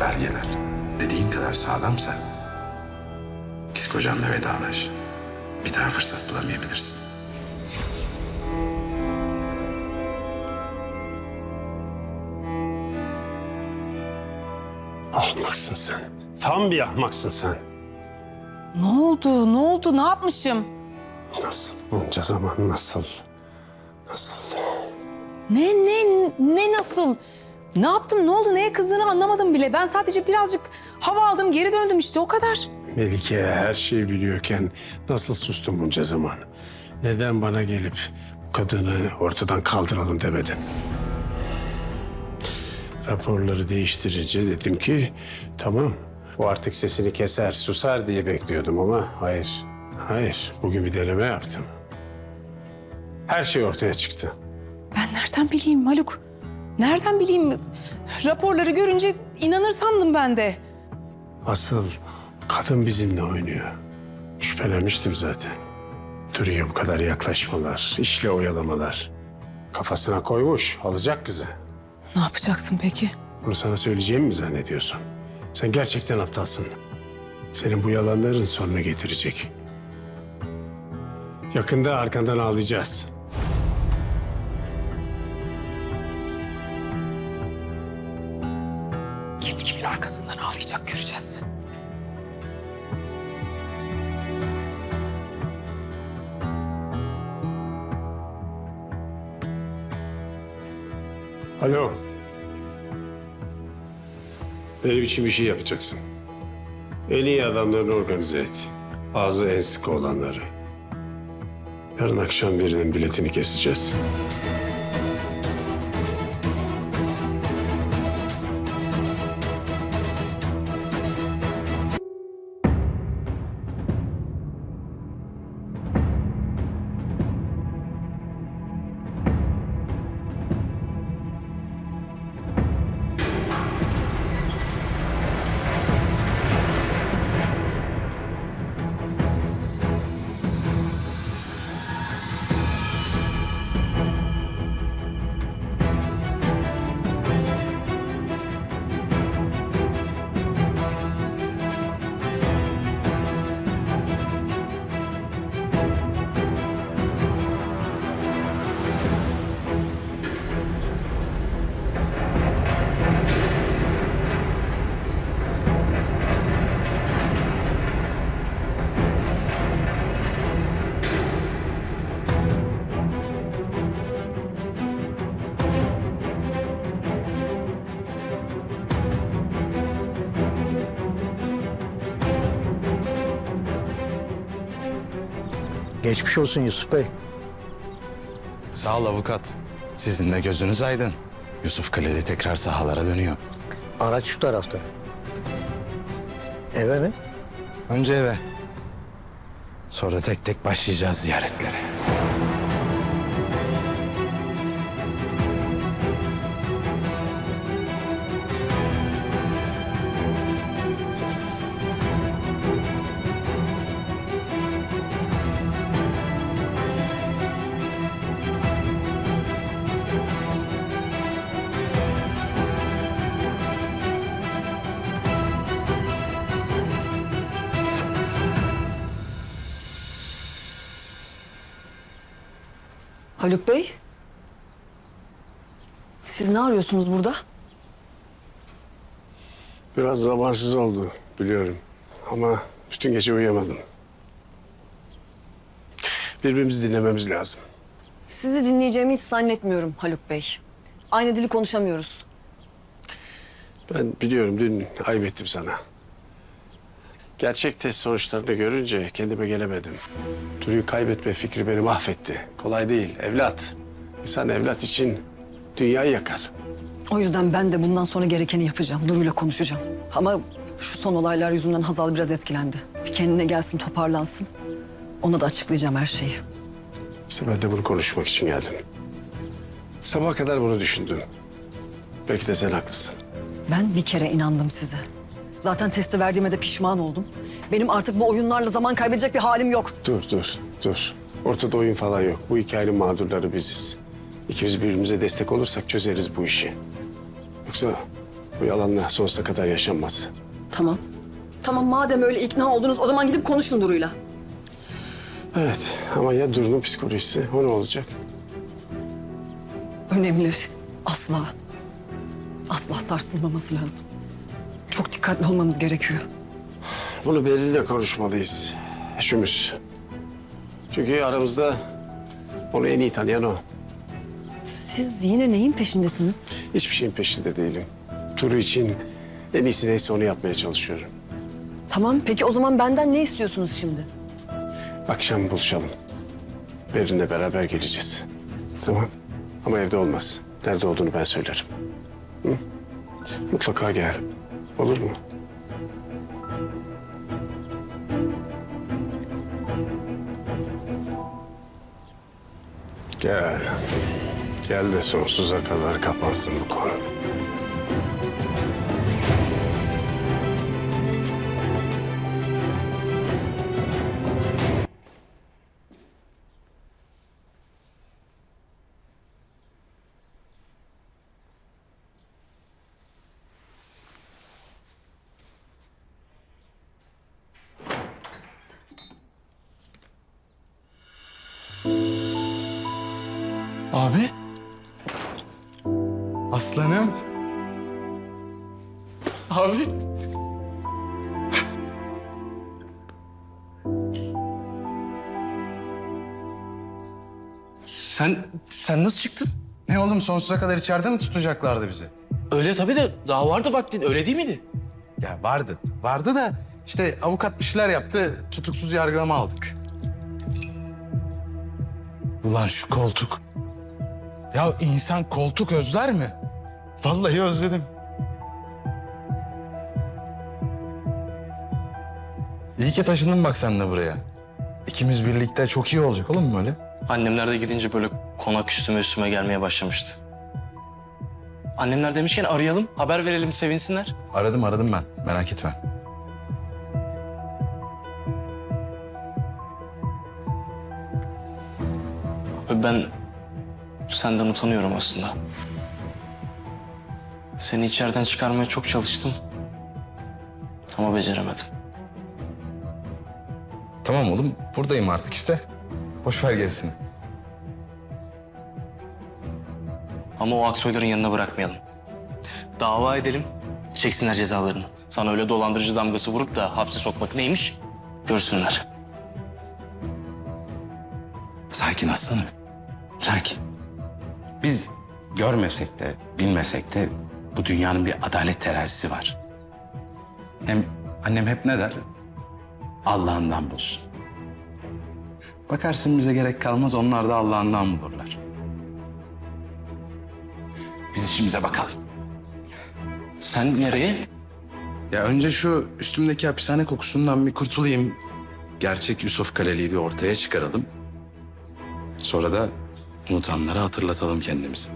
belgeler. Dediğim kadar sağlamsa git kocanla vedalaş. Bir daha fırsat bulamayabilirsin. Ahmaksın sen. Tam bir ahmaksın sen. Ne oldu? Ne oldu? Ne yapmışım? Nasıl? Bunca zaman nasıl? Nasıl? Ne ne ne nasıl? Ne yaptım? Ne oldu? Neye kızdığını anlamadım bile. Ben sadece birazcık hava aldım, geri döndüm işte o kadar. Melike her şeyi biliyorken nasıl sustun bunca zaman? Neden bana gelip bu kadını ortadan kaldıralım demedin? Raporları değiştirince dedim ki tamam bu artık sesini keser, susar diye bekliyordum ama hayır. Hayır, bugün bir deneme yaptım. Her şey ortaya çıktı. Ben nereden bileyim Haluk? Nereden bileyim? Raporları görünce inanır sandım ben de. Asıl kadın bizimle oynuyor. Şüphelenmiştim zaten. Duruyor bu kadar yaklaşmalar, işle oyalamalar. Kafasına koymuş, alacak kızı. Ne yapacaksın peki? Bunu sana söyleyeceğimi mi zannediyorsun? Sen gerçekten aptalsın. Senin bu yalanların sonunu getirecek. Yakında arkandan ağlayacağız. Alo. Benim için bir şey yapacaksın. En iyi adamlarını organize et. Ağzı en sıkı olanları. Yarın akşam birinin biletini keseceğiz. Geçmiş olsun Yusuf Bey. Sağ ol avukat. Sizin de gözünüz aydın. Yusuf Kaleli tekrar sahalara dönüyor. Araç şu tarafta. Eve mi? Önce eve. Sonra tek tek başlayacağız ziyaretlere. Haluk Bey. Siz ne arıyorsunuz burada? Biraz zamansız oldu biliyorum. Ama bütün gece uyuyamadım. Birbirimizi dinlememiz lazım. Sizi dinleyeceğimi hiç zannetmiyorum Haluk Bey. Aynı dili konuşamıyoruz. Ben biliyorum dün ayıp ettim sana. Gerçek test sonuçlarını görünce kendime gelemedim. Duru'yu kaybetme fikri beni mahvetti. Kolay değil evlat. İnsan evlat için dünyayı yakar. O yüzden ben de bundan sonra gerekeni yapacağım. Duru'yla konuşacağım. Ama şu son olaylar yüzünden Hazal biraz etkilendi. Bir kendine gelsin, toparlansın. Ona da açıklayacağım her şeyi. İşte ben de bunu konuşmak için geldim. Sabah kadar bunu düşündüm. Belki de sen haklısın. Ben bir kere inandım size. Zaten testi verdiğime de pişman oldum. Benim artık bu oyunlarla zaman kaybedecek bir halim yok. Dur, dur, dur. Ortada oyun falan yok. Bu hikayenin mağdurları biziz. İkimiz birbirimize destek olursak çözeriz bu işi. Yoksa Bu yalanla sonsuza kadar yaşanmaz. Tamam. Tamam madem öyle ikna oldunuz o zaman gidip konuşun Duru'yla. Evet ama ya Duru'nun psikolojisi o ne olacak? Önemli. Asla. Asla sarsılmaması lazım. Çok dikkatli olmamız gerekiyor. Bunu Beril'le konuşmalıyız. Üçümüz. Çünkü aramızda onu en iyi tanıyan o. Siz yine neyin peşindesiniz? Hiçbir şeyin peşinde değilim. Turu için en iyisi neyse onu yapmaya çalışıyorum. Tamam peki o zaman benden ne istiyorsunuz şimdi? Akşam buluşalım. Berin'le beraber geleceğiz. Tamam. Ama evde olmaz. Nerede olduğunu ben söylerim. Hı? Mutlaka gel. Olur mu? Gel. Gel de sonsuza kadar kapansın bu konu. Abi. Aslanım. Abi. Sen sen nasıl çıktın? Ne oğlum sonsuza kadar içeride mi tutacaklardı bizi? Öyle tabii de daha vardı vaktin öyle değil miydi? Ya vardı. Vardı da işte avukat bir şeyler yaptı. Tutuksuz yargılama aldık. Ulan şu koltuk. Ya insan koltuk özler mi? Vallahi özledim. İyi ki taşındın bak sen de buraya. İkimiz birlikte çok iyi olacak oğlum böyle. Annemler de gidince böyle konak üstüme üstüme gelmeye başlamıştı. Annemler demişken arayalım, haber verelim, sevinsinler. Aradım aradım ben. Merak etme. Ben senden utanıyorum aslında. Seni içeriden çıkarmaya çok çalıştım. Ama beceremedim. Tamam oğlum. Buradayım artık işte. Boş ver gerisini. Ama o Aksoyların yanına bırakmayalım. Dava edelim, çeksinler cezalarını. Sana öyle dolandırıcı damgası vurup da hapse sokmak neymiş? Görsünler. Sakin aslanım. Sakin. Biz görmesek de bilmesek de bu dünyanın bir adalet terazisi var. Hem annem hep ne der? Allah'ından bulsun. Bakarsın bize gerek kalmaz onlar da Allah'ından bulurlar. Biz işimize bakalım. Sen nereye? Ya önce şu üstümdeki hapishane kokusundan bir kurtulayım. Gerçek Yusuf Kaleli'yi bir ortaya çıkaralım. Sonra da unutanlara hatırlatalım kendimizi.